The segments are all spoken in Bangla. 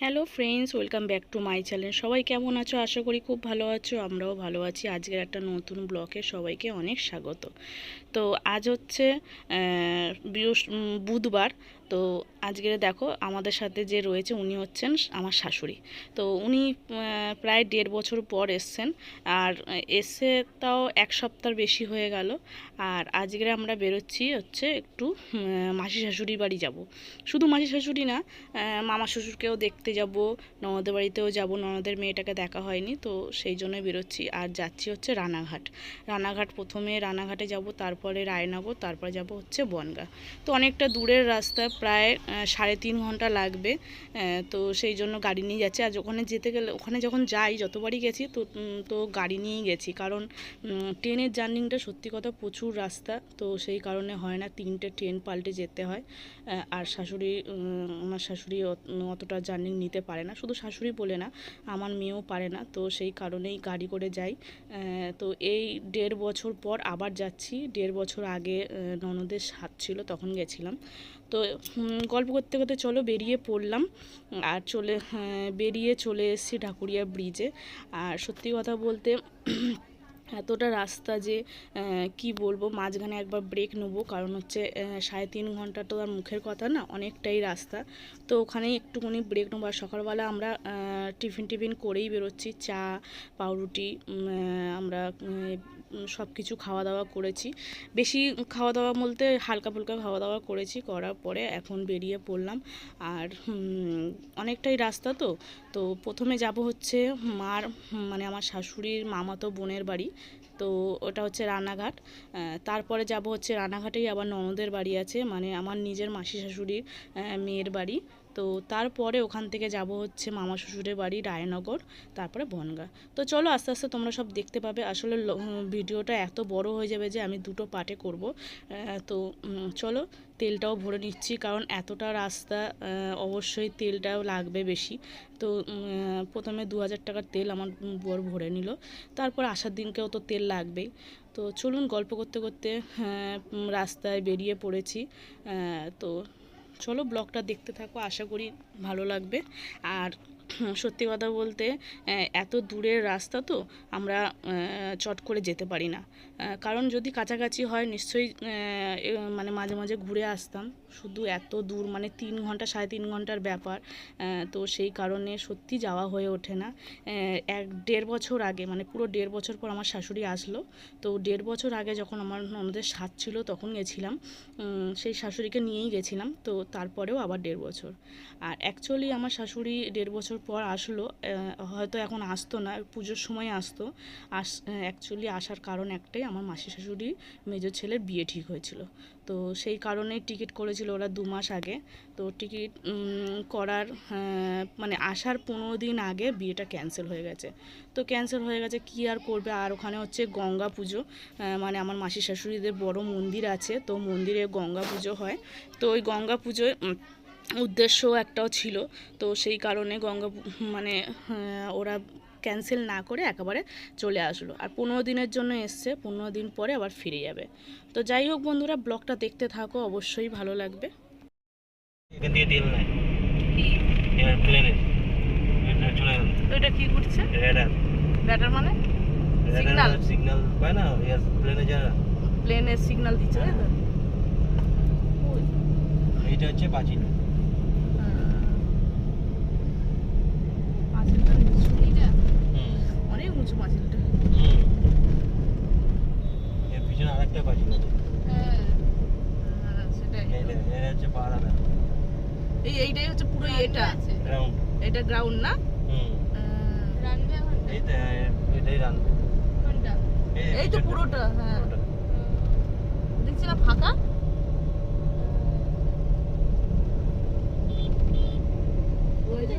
Hello friends welcome back to my channel সবাই কেমন আছো? আশা করি খুব ভালো আছো, আমরাও ভালো আছি। আজকের একটা নতুন ব্লকে সবাইকে অনেক স্বাগত। তো আজ হচ্ছে বৃহস্প- বুধবার। তো আজকের দেখো আমাদের সাথে যে রয়েছে উনি হচ্ছেন আমার শাশুড়ি। তো উনি প্রায় দেড় বছর পর এসছেন। আর এসে তাও এক সপ্তাহ বেশি হয়ে গেল। আর আজকে আমরা বেরোচ্ছি হচ্ছে একটু মাসি শাশুড়ি বাড়ি যাব। শুধু মাসি শাশুড়ি না মামা শ্বশুরকেও দেখতে যাব, ননদের বাড়িতেও যাব। ননদের মেয়েটাকে দেখা হয়নি, তো সেই জন্য বেরোচ্ছি। আর যাচ্ছি হচ্ছে রানাঘাট। রানাঘাট প্রথমে রানাঘাটে যাব, তারপরে রায়নগর, তারপরে যাব হচ্ছে বনগা। তো অনেকটা দূরের রাস্তা প্রায় সাড়ে তিন ঘণ্টা লাগবে তো সেই জন্য গাড়ি নিয়ে যাচ্ছি। আর ওখানে যেতে গেলে, ওখানে যখন যাই, যতবারই গেছি, তো তো গাড়ি নিয়েই গেছি। কারণ ট্রেনের জার্নিংটা সত্যি কথা প্রচুর রাস্তা, তো সেই কারণে হয় না তিনটে ট্রেন পাল্টে যেতে হয়। আর শাশুড়ি আমার শাশুড়ি অত- অতটা জার্নি নিতে পারে না। শুধু শাশুড়ি বলে না, আমার মেয়েও পারে না, তো সেই কারণেই গাড়ি করে যাই। তো এই দেড় বছর পর আবার যাচ্ছি। দেড় বছর আগে ননদের সাত ছিল, তখন গেছিলাম। তো গল্প করতে করতে চলো বেরিয়ে পড়লাম। আর চলে হ্যাঁ, বেরিয়ে চলে এসেছি ঢাকুরিয়া ব্রিজে আর সত্যি কথা বলতে এতটা রাস্তা যে কি বলব মাঝখানে একবার ব্রেক নেব। কারণ হচ্ছে সাড়ে তিন ঘণ্টা তো আর মুখের কথা না অনেকটাই রাস্তা। তো ওখানেই একটুখানি ব্রেক নেব। আর সকালবেলা আমরা টিফিন টিফিন করেই বেরোচ্ছি। চা পাউরুটি আমরা সব কিছু খাওয়া দাওয়া করেছি। বেশি খাওয়া দাওয়া বলতে হালকা ফুলকা খাওয়া দাওয়া করেছি, করার পরে এখন বেরিয়ে পড়লাম। আর অনেকটাই রাস্তা তো। তো প্রথমে যাব হচ্ছে মার মানে আমার শাশুড়ির মামাতো বোনের বাড়ি। তো ওটা হচ্ছে রানাঘাট তারপরে যাব হচ্ছে রানাঘাটেই আবার ননদের বাড়ি আছে। মানে আমার নিজের মাসি শাশুড়ির মেয়ের বাড়ি। তো তারপরে ওখান থেকে যাব হচ্ছে মামা শ্বশুরের বাড়ি রায়নগর তারপরে বনগা। তো চলো আস্তে আস্তে তোমরা সব দেখতে পাবে। আসলে ভিডিওটা এত বড় হয়ে যাবে যে আমি দুটো পার্টে করব। তো চলো তেলটাও ভরে নিচ্ছি কারণ এতটা রাস্তা অবশ্যই তেলটাও লাগবে বেশি। তো প্রথমে দু হাজার টাকার তেল আমার বর ভরে নিল। তারপর আসার দিনকেও তো তেল লাগবেই। তো চলুন গল্প করতে করতে হ্যাঁ, রাস্তায় বেরিয়ে পড়েছি। তো চলো ব্লগটা দেখতে থাকো, আশা করি ভালো লাগবে। আর সত্যি কথা বলতে এত দূরের রাস্তা তো আমরা চট করে যেতে পারি না। কারণ যদি কাছাকাছি হয়, নিশ্চয়ই মানে মাঝে মাঝে ঘুরে আসতাম। শুধু এত দূর মানে তিন ঘণ্টা, সাড়ে তিন ঘণ্টার ব্যাপার তো সেই কারণে সত্যি যাওয়া হয়ে ওঠে না। এক দেড় বছর আগে মানে পুরো দেড় বছর পর আমার শাশুড়ি আসলো, তো দেড় বছর আগে যখন আমার ননদের সাত ছিল, তখন গেছিলাম। সেই শাশুড়িকে নিয়েই গেছিলাম, তো তারপরেও আবার দেড় বছর। আর অ্যাকচুয়ালি আমার শাশুড়ি দেড় বছর পর আসলো হয়তো এখন আসতো না, পুজোর সময় আসতো। আস অ্যাকচুয়ালি আসার কারণ একটাই, আমার মাসি শাশুড়ি মেজর ছেলের বিয়ে ঠিক হয়েছিল। তো সেই কারণে টিকিট করেছিল ওরা দু মাস আগে। তো টিকিট করার মানে আসার পনেরো দিন আগে বিয়েটা ক্যান্সেল হয়ে গেছে। তো ক্যান্সেল হয়ে গেছে, কি আর করবে? আর ওখানে হচ্ছে গঙ্গা পুজো মানে আমার মাসি শাশুড়িদের বড় মন্দির আছে, তো মন্দিরে গঙ্গা পুজো হয়। তো ওই গঙ্গা পুজোয় উদ্দেশ্য একটাও ছিল। তো সেই কারণে গঙ্গা মানে ওরা ক্যান্সেল না করে একেবারে চলে আসলো। আর পনেরো দিনের জন্য এসছে পনেরো দিন পরে আবার ফিরে যাবে। তো যাই হোক বন্ধুরা ব্লগটা দেখতে থাকো অবশ্যই ভালো লাগবে। এখান থেকে তেল নেয়। এবার এটা চলে গেল। ওইটা কি করছে? রেডার ব্যাটার মানে? রেডার সিগন্যাল পায় না প্লেনে যায় না। প্লেনের সিগন্যাল দিচ্ছে তাই তো? এইটা হচ্ছে পাঁচিল পাঁচিলটা। হুম উঁচু পাঁচিলটা হুম। এর পিছনে আরেকটা পাঁচিল আছে। হ্যাঁ, সেটাই। এইটা এটা হচ্ছে পাহাড়াটা এই এইটাই হচ্ছে পুরো এটা গ্রাউন্ড এটা গ্রাউন্ড না? হুম। এই তো এটাই রানবে এই তো পুরোটা হ্যাঁ। দেখছি না ফাঁকা? ওই যে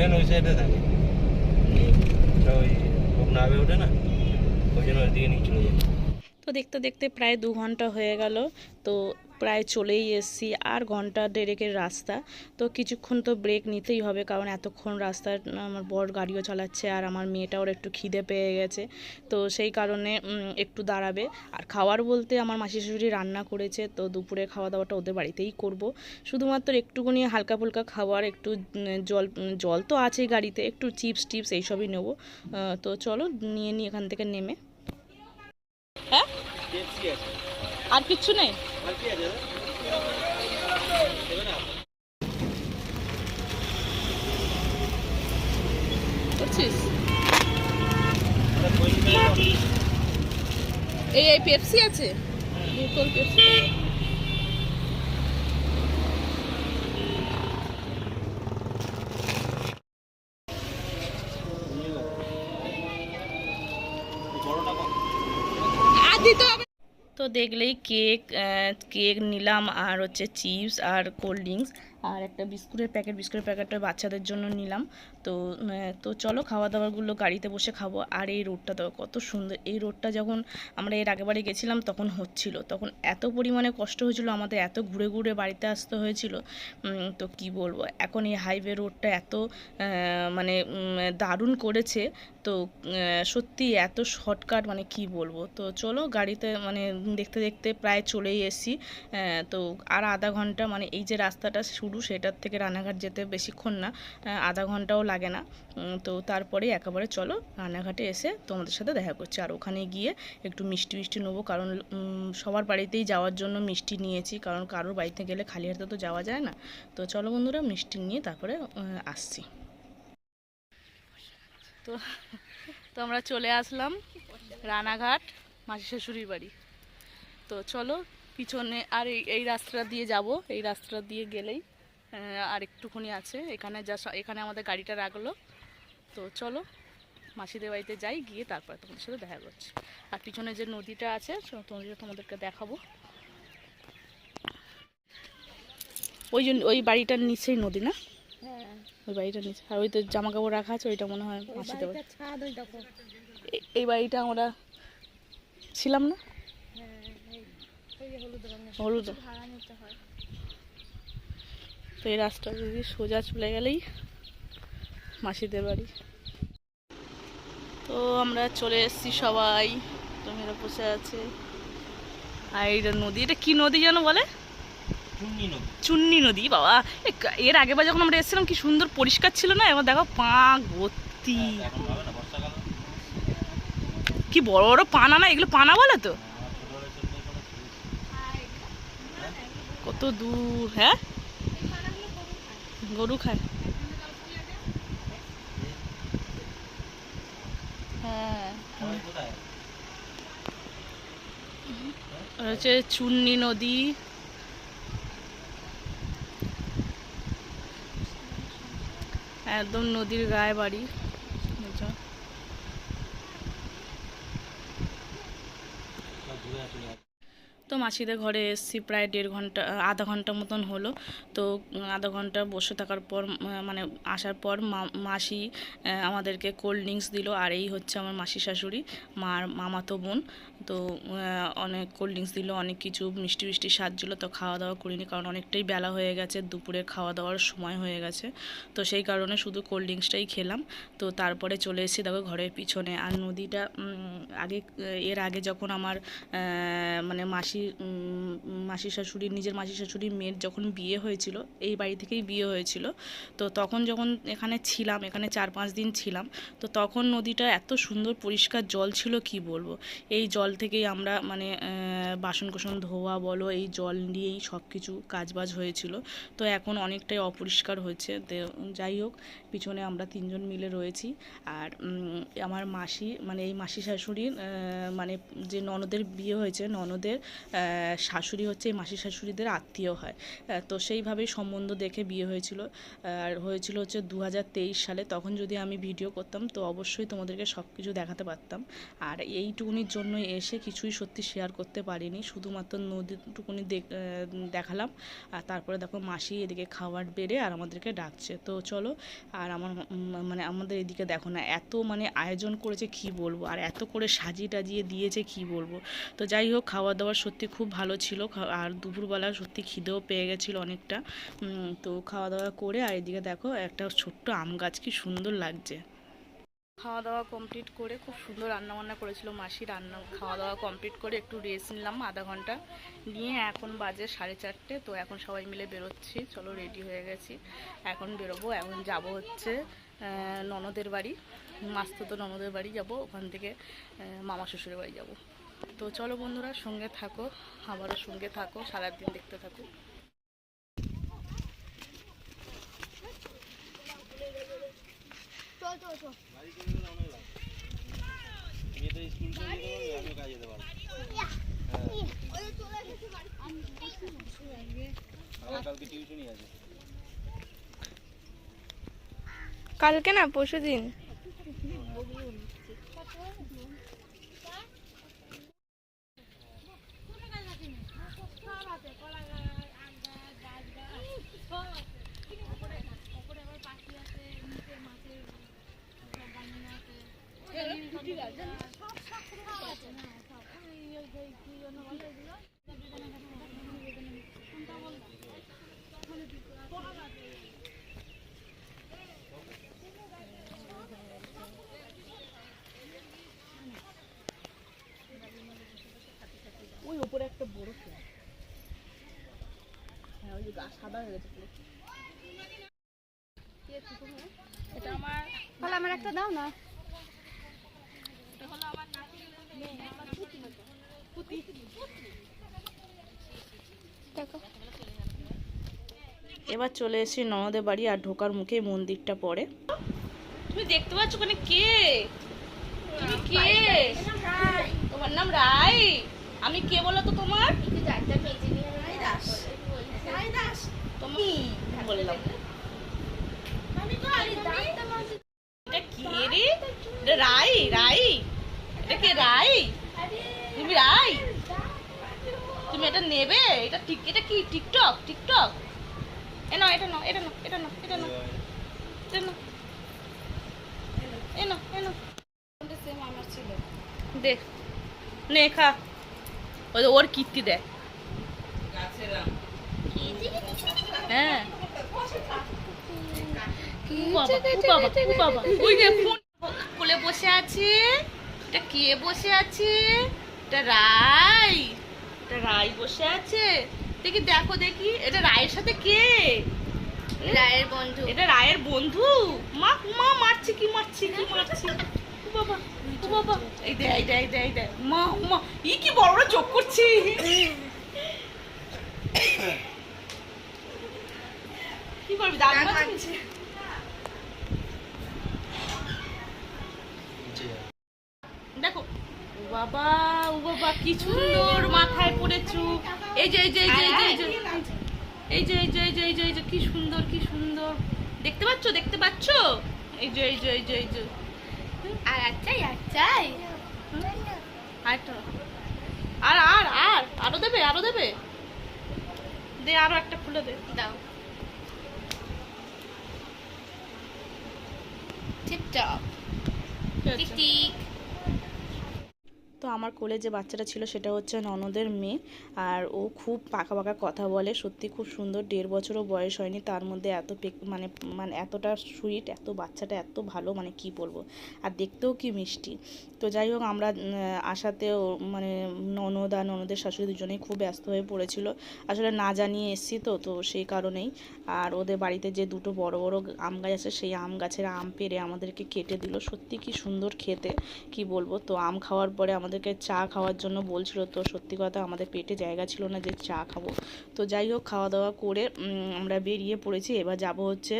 প্লেন ওই সাইডে থাকে ওঠে না, ওই জন্য ওই দিকে নিয়ে চলে যায়। তো দেখতে দেখতে প্রায় দু ঘণ্টা হয়ে গেল, তো প্রায় চলেই এসেছি, আর ঘণ্টা দেড়েকের রাস্তা। তো কিছুক্ষণ তো ব্রেক নিতেই হবে, কারণ এতক্ষণ রাস্তা আমার বর গাড়িও চালাচ্ছে, আর আমার মেয়েটাওর একটু খিদে পেয়ে গেছে। তো সেই কারণে একটু দাঁড়াবে। আর খাওয়ার বলতে আমার মাসি শাশুড়ি রান্না করেছে, তো দুপুরে খাওয়া দাওয়াটা ওদের বাড়িতেই করব। শুধুমাত্র একটুকুনি হালকা ফুলকা খাবার একটু জল জল তো আছেই গাড়িতে, একটু চিপস টিপস এইসবই নেব। তো চলো, নিয়ে নিই এখান থেকে নেমে। হ্যাঁ? আর কিচ্ছু নেই। করছিস। এই পেপসি আছে? পেপসি বড়টা কম তো দেখলেই কেক কেক নিলাম আর হচ্ছে চিপস আর কোল্ড ড্রিঙ্কস আর একটা বিস্কুটের প্যাকেট, বিস্কুটের প্যাকেটটা বাচ্চাদের জন্য নিলাম। তো তো চলো খাওয়া দাওয়াগুলো গাড়িতে বসে খাব। আর এই রোডটা তো কত সুন্দর। এই রোডটা যখন আমরা এর আগেবারে গেছিলাম, তখন হচ্ছিল। তখন এত পরিমাণে কষ্ট হয়েছিল, আমাদের এত ঘুরে ঘুরে বাড়িতে আসতে হয়েছিল। তো কি বলব? এখন এই হাইওয়ে রোডটা এত মানে দারুণ করেছে। তো সত্যি এত শর্টকাট মানে কি বলব? তো চলো গাড়িতে মানে দেখতে দেখতে প্রায় চলেই এসেছি। তো, আর আধা ঘণ্টা মানে এই যে রাস্তাটা শুরু সেটার থেকে রানাঘাট যেতে বেশিক্ষণ না আধা ঘন্টাও লাগে না। তো তারপরে একেবারে চলো রানাঘাটে এসে তোমাদের সাথে দেখা করছি। আর ওখানে গিয়ে একটু মিষ্টি মিষ্টি নেব, কারণ সবার বাড়িতেই যাওয়ার জন্য মিষ্টি নিয়েছি, কারণ কারোর বাড়িতে গেলে খালি হাতে তো যাওয়া যায় না। তো চলো বন্ধুরা, মিষ্টি নিয়ে তারপরে আসছি। তো তো আমরা চলে আসলাম রানাঘাট মাসি শাশুড়ির বাড়ি। তো চলো পিছনে, আর এই রাস্তাটা দিয়ে যাব, এই রাস্তাটা দিয়ে গেলেই আর একটুখানি আছে। এখানে যা এখানে আমাদের গাড়িটা রাখল। তো চলো মাসিদের বাড়িতে যাই গিয়ে তারপরে তোমাদের সাথে দেখা করছি। আর পিছনে যে নদীটা আছে নদীটা তোমাদেরকে দেখাবো। ওই জন্য ওই বাড়িটার নিচেই নদী না? ওই বাড়িটার নিচে। আর ওই তো জামা কাপড় রাখা আছে ওইটা মনে হয় মাসিদের বাড়ি। এই বাড়িটা আমরা ছিলাম না? হলুদ তো এই রাস্তা যদি সোজা চলে গেলেই মাসিদের বাড়ি। তো আমরা চলে এসেছি সবাই। তোমরা বসে আছে। আর এইটা নদী এটা কি নদী যেন বলে? চুন্নি নদী। চুন্নি নদী বাবা। এর আগেবার যখন আমরা এসেছিলাম কি সুন্দর পরিষ্কার ছিল না? এবার দেখো পা ভর্তি। বর্ষাকাল কি বড় বড় পানা না? এগুলো পানা বলে তো? কত দূর হ্যাঁ? গরু খায়। হ্যাঁ। হচ্ছে চুন্নি নদী। একদম নদীর গায়ে বাড়ি বুঝছ? সব ঘুরে আসলে তো মাসিদের ঘরে এসেছি প্রায় দেড় ঘণ্টা আধা ঘণ্টা মতন হলো। তো আধা ঘণ্টা বসে থাকার পর মানে আসার পর মাসি আমাদেরকে কোল্ড ড্রিঙ্কস দিল। আর এই হচ্ছে আমার মাসি শাশুড়ি মার মামাতো বোন। তো অনেক কোল্ড ড্রিঙ্কস দিল অনেক কিছু মিষ্টি মিষ্টি সাজছিল তো খাওয়া দাওয়া করিনি কারণ অনেকটাই বেলা হয়ে গেছে। দুপুরে খাওয়া দাওয়ার সময় হয়ে গেছে। তো সেই কারণে শুধু কোল্ড ড্রিঙ্কসটাই খেলাম। তো তারপরে চলে এসেছি দেখো ঘরের পিছনে। আর নদীটা আগে এর আগে যখন আমার মানে মাসি উম, মাসি শাশুড়ি নিজের মাসি শাশুড়ির মেয়ের যখন বিয়ে হয়েছিল, এই বাড়ি থেকেই বিয়ে হয়েছিল। তো তখন যখন এখানে ছিলাম, এখানে চার পাঁচ দিন ছিলাম, তো তখন নদীটা এত সুন্দর পরিষ্কার জল ছিল, কি বলব? এই জল থেকেই আমরা মানে বাসন কোসন ধোয়া বলো, এই জল নিয়েই সব কিছু কাজবাজ হয়েছিল। তো এখন অনেকটাই অপরিষ্কার হয়েছে। যাই হোক, পিছনে আমরা তিনজন মিলে রয়েছি। আর আমার মাসি মানে এই মাসি শাশুড়ির মানে যে ননদের বিয়ে হয়েছে, ননদের শাশুড়ি হচ্ছে মাসির শাশুড়িদের আত্মীয় হয়। তো সেইভাবেই সম্বন্ধ দেখে বিয়ে হয়েছিল। আর হয়েছিল হচ্ছে দু হাজার তেইশ সালে। তখন যদি আমি ভিডিও করতাম, তো অবশ্যই তোমাদেরকে সব কিছু দেখাতে পারতাম। আর এইটুকুনির জন্য এসে কিছুই সত্যি শেয়ার করতে পারিনি। শুধুমাত্র নদীটুকুনি দেখ- দেখালাম। আর তারপরে দেখো মাসি এদিকে খাবার বেড়ে আর আমাদেরকে ডাকছে। তো চলো, আর আমার মানে আমাদের এদিকে দেখো না, এত মানে আয়োজন করেছে কি বলব? আর এত করে সাজিয়ে টাজিয়ে দিয়েছে কি বলব? তো যাই হোক, খাওয়া দাওয়া সত্যি খুব ভালো ছিল। আর দুপুরবেলা সত্যি খিদেও পেয়ে গেছিল অনেকটা। তো খাওয়া দাওয়া করে, আর এদিকে দেখো, একটা ছোট্ট আম গাছ, কি সুন্দর লাগছে। খাওয়া দাওয়া কমপ্লিট করে খুব সুন্দর রান্না বান্না করেছিল মাসি। রান্না খাওয়া দাওয়া কমপ্লিট করে একটু রেস্ট নিলাম আধা ঘণ্টা। নিয়ে এখন বাজে সাড়ে চারটে, তো এখন সবাই মিলে বেরোচ্ছি। চলো রেডি হয়ে গেছি। এখন বেরোবো, এখন যাব হচ্ছে ননদের বাড়ি। মাস্ত তো ননদের বাড়ি যাব, ওখান থেকে মামা শ্বশুরের বাড়ি যাব। তো চলো বন্ধুরা সঙ্গে থাকো আমারও সঙ্গে থাকো সারাদিন দেখতে থাকো। কালকে না চল মেয়েদের স্কুল থেকে যেতে পারবে আমিও কাজে যেতে পারব ওই চলে এসেছি বাড়ি আমি আমার কালকে টিউশনই আছে কালকে না পরশু দিন ওই উপরে একটা বড় ফুল হ্যাঁ ওই যে গা সাদা হয়ে গেছে এটা আমার তাহলে আমার একটা দাও না। দেখো। এবার চলে এসেছি ননদের বাড়ি আর ঢোকার মুখে মন্দিরটা পড়ে। তুমি দেখতে পাচ্ছ ওখানে কে? তুমি কে? তোমার নাম রায়। আমি কে বলো তো তোমার? তুমি রাই এটা কে রাই? তুমি রাই? তুমি এটা নেবে? এটা এটা কি? TikTok TikTok. এ নাও, এটা এটা এটা এটা এ এ নাও। দে। নে, খা। ওর কীর্তি উ বাবা, উ বাবা, উ বাবা। ওই যে কোলে বসে আছে। এটা কে বসে আছে? এটা রাই। এটা রাই বসে আছে। দেখি দেখো দেখি। এটা রায়ের সাথে কে? রায়ের বন্ধু। এটা রায়ের বন্ধু? মা মা মারছে কি মারছে কি মারছে? বাবা বাবা। এই দে এই দে এই দে মা মা। ই কি বড় চোখ করছি কি করবি দাঁত মারছিস? দেখো বাবা ও বাবা কি সুন্দর মাথায় পড়েছু এই যে এই যে এই যে এই যে এই যে এই যে এই যে এই যে এই যে কি সুন্দর কি সুন্দর দেখতে পাচ্ছো দেখতে পাচ্ছো এই যে এই যে এই যে এই যে আর আচ্ছাই আচ্ছাই আর আর আর আর আরও দেবে আরও দেবে দে আরও একটা খুলে দে দাও Tip top. Tick tick. তো আমার কোলে যে বাচ্চাটা ছিল সেটা হচ্ছে ননদের মেয়ে। আর ও খুব পাকা পাকা কথা বলে, সত্যি খুব সুন্দর, দেড় বছরও বয়স হয়নি, তার মধ্যে এত মানে মানে এতটা সুইট এত বাচ্চাটা এত ভালো মানে কি বলব? আর দেখতেও কি মিষ্টি। তো যাই হোক, আমরা আসাতেও মানে ননদ আর ননদের শাশুড়ি দুজনেই খুব ব্যস্ত হয়ে পড়েছিল। আসলে না জানিয়ে এসছি তো তো সেই কারণেই। আর ওদের বাড়িতে যে দুটো বড় বড় আম গাছ আছে, সেই আম গাছের আম পেরে আমাদেরকে কেটে দিল। সত্যি কি সুন্দর খেতে, কি বলব? তো আম খাওয়ার পরে আমাদের আমাদেরকে চা খাওয়ার জন্য বলছিল। তো সত্যি কথা আমাদের পেটে জায়গা ছিল না যে চা খাব। তো যাই হোক খাওয়া দাওয়া করে আমরা বেরিয়ে পড়েছি। এবার যাব হচ্ছে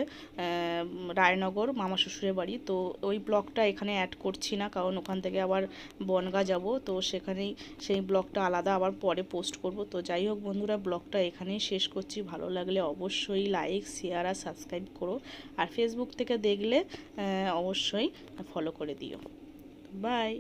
রায়নগর, মামা শ্বশুরের বাড়ি। তো ওই ব্লগটা এখানে অ্যাড করছি না, কারণ ওখান থেকে আবার বনগা যাব। তো সেখানেই সেই ব্লগটা আলাদা আবার পরে পোস্ট করব। তো যাই হোক বন্ধুরা ব্লগটা এখানেই শেষ করছি। ভালো লাগলে অবশ্যই লাইক শেয়ার আর সাবস্ক্রাইব করো। আর ফেসবুক থেকে দেখলে অবশ্যই ফলো করে দিও। বাই